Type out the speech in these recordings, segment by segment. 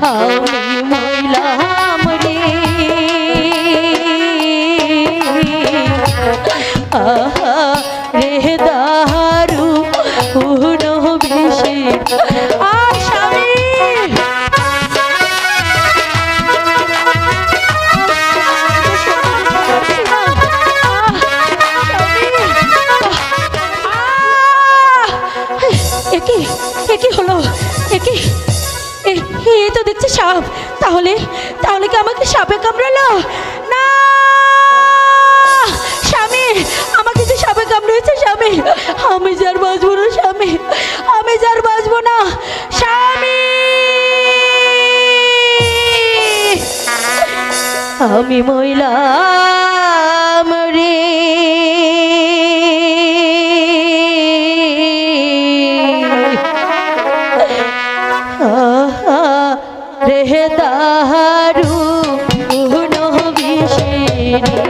好，我怎？হচ্ছে সাপ, তাহলে তাহলে কি আমাকে সাপে কামড়ালো? না! স্বামী, আমাকে যে সাপে কামড়েছে স্বামী। আমি যার বাঁচবো না, স্বামী। আমি যার বাঁচবো না, স্বামী! আমি মহিলা রে। রেহদারু নহবিশেরি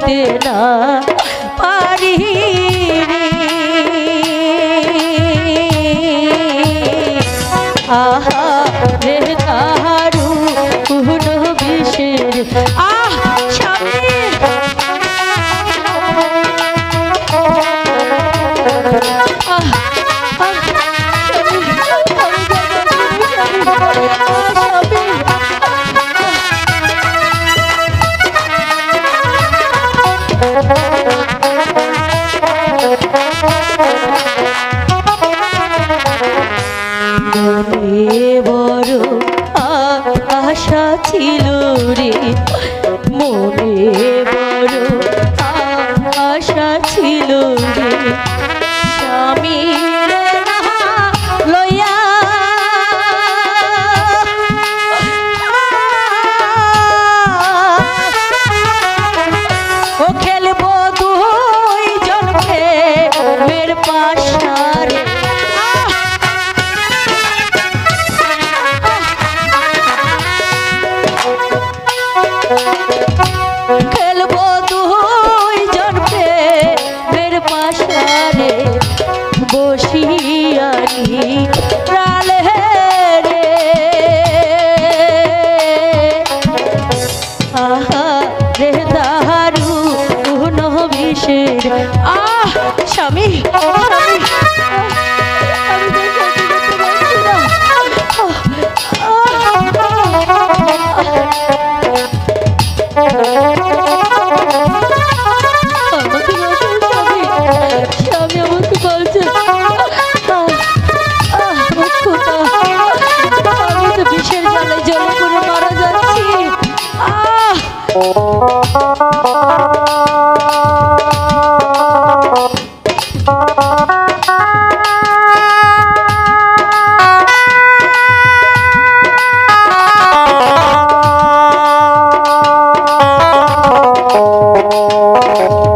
ভুলিতে না পারি 小蜜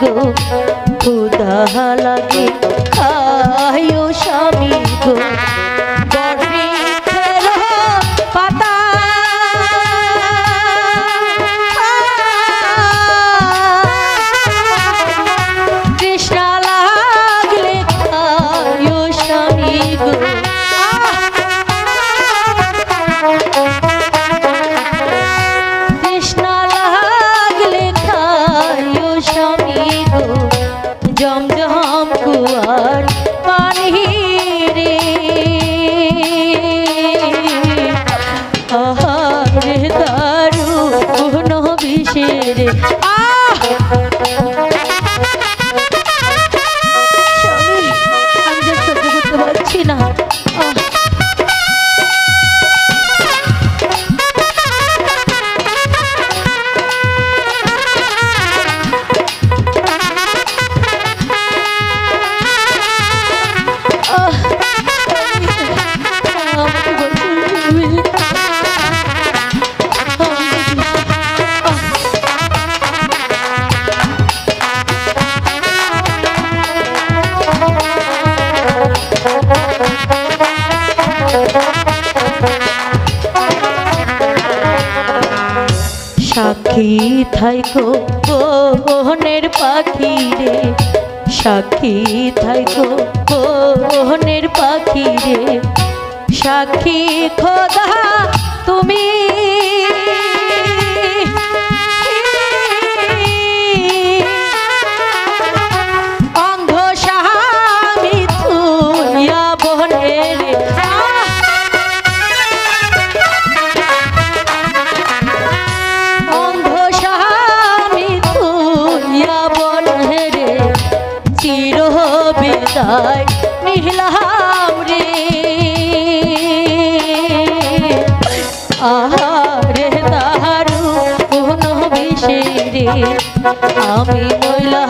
গো খুদা লাগে সাক্ষী থাইকো মোহনের পাখি রে। সাক্ষী থাইকো মোহনের পাখি রে। সাক্ষী খোদা তুমি আমি মহিলা